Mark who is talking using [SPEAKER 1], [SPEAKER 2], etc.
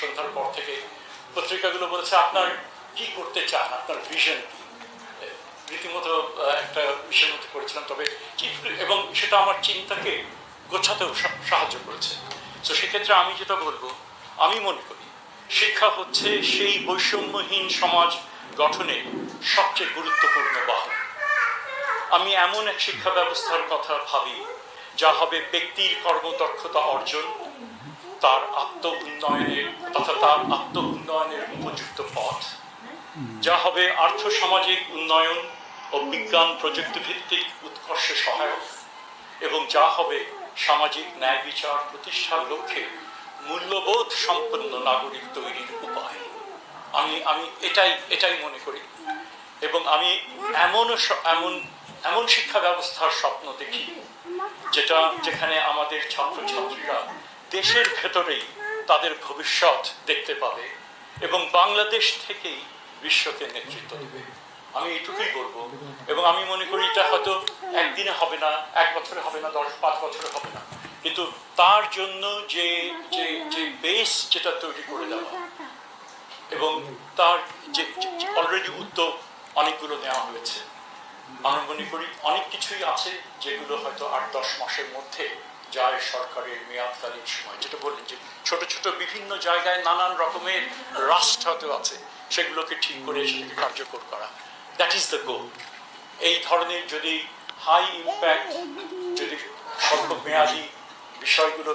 [SPEAKER 1] সন্ধ্যার পর থেকে পত্রিকাগুলো বলেছে, আপনার কি করতে চান? আপনার ভিশন কি? রীতিমতো একটা বিষয়ের মধ্যে করেছিলাম তবে এবং সেটা আমার চিন্তাকে গোছাতেও সাহায্য করেছে। তো সেক্ষেত্রে আমি যেটা বলব, আমি মনে করি, শিক্ষা হচ্ছে সেই বৈষম্যহীন সমাজ গঠনে সবচেয়ে গুরুত্বপূর্ণ বাহন। আমি এমন এক শিক্ষা ব্যবস্থার কথা ভাবি, যা হবে ব্যক্তির কর্মদক্ষতা অর্জন তার আত্ম উন্নয়নের তথা তার আত্ম উন্নয়নের উপযুক্ত পথ। যা হবে আর্থ সামাজিক উন্নয়ন ও বিজ্ঞান প্রযুক্তি ভিত্তিক উৎকর্ষে সহায়ক এবং যা হবে সামাজিক ন্যায় বিচার প্রতিষ্ঠার লক্ষ্যে মূল্যবোধ সম্পন্ন নাগরিক তৈরির উপায়। আমি আমি এটাই এটাই মনে করি। এবং আমি এমনও স- এমন এমন শিক্ষা ব্যবস্থার স্বপ্ন দেখি, যেটা, যেখানে আমাদের ছাত্রছাত্রীরা দেশের ভেতরেই তাদের ভবিষ্যৎ দেখতে পাবে এবং বাংলাদেশ থেকেই বিশ্বকে নেতৃত্ব দেবে। আমি এটুকুই বলব। এবং আমি মনে করি এটা হয়তো একদিনে হবে না, এক বছরে হবে না, দশ, পাঁচ বছরে হবে না। কিন্তু তার জন্য যে যে যে বেস যেটা তৈরি করে দেওয়া এবং তার যে অলরেডি উদ্যোগ অনেকগুলো নেওয়া হয়েছে। আমি মনে করি অনেক কিছুই আছে যেগুলো হয়তো আট, দশ মাসের মধ্যে যায় সরকারের মেয়াদকালীন সময়, যেটা বললেন যে ছোট ছোট বিভিন্ন জায়গায় নানান রকমের রাষ্ট্র আছে, সেগুলোকে ঠিক করে সেটাকে কার্যকর করা। দ্যাট ইজ দ্য গোল এই ধরনের যদি হাই ইম্প্যাক্ট যদি স্বল্প মেয়াদী বিষয়গুলো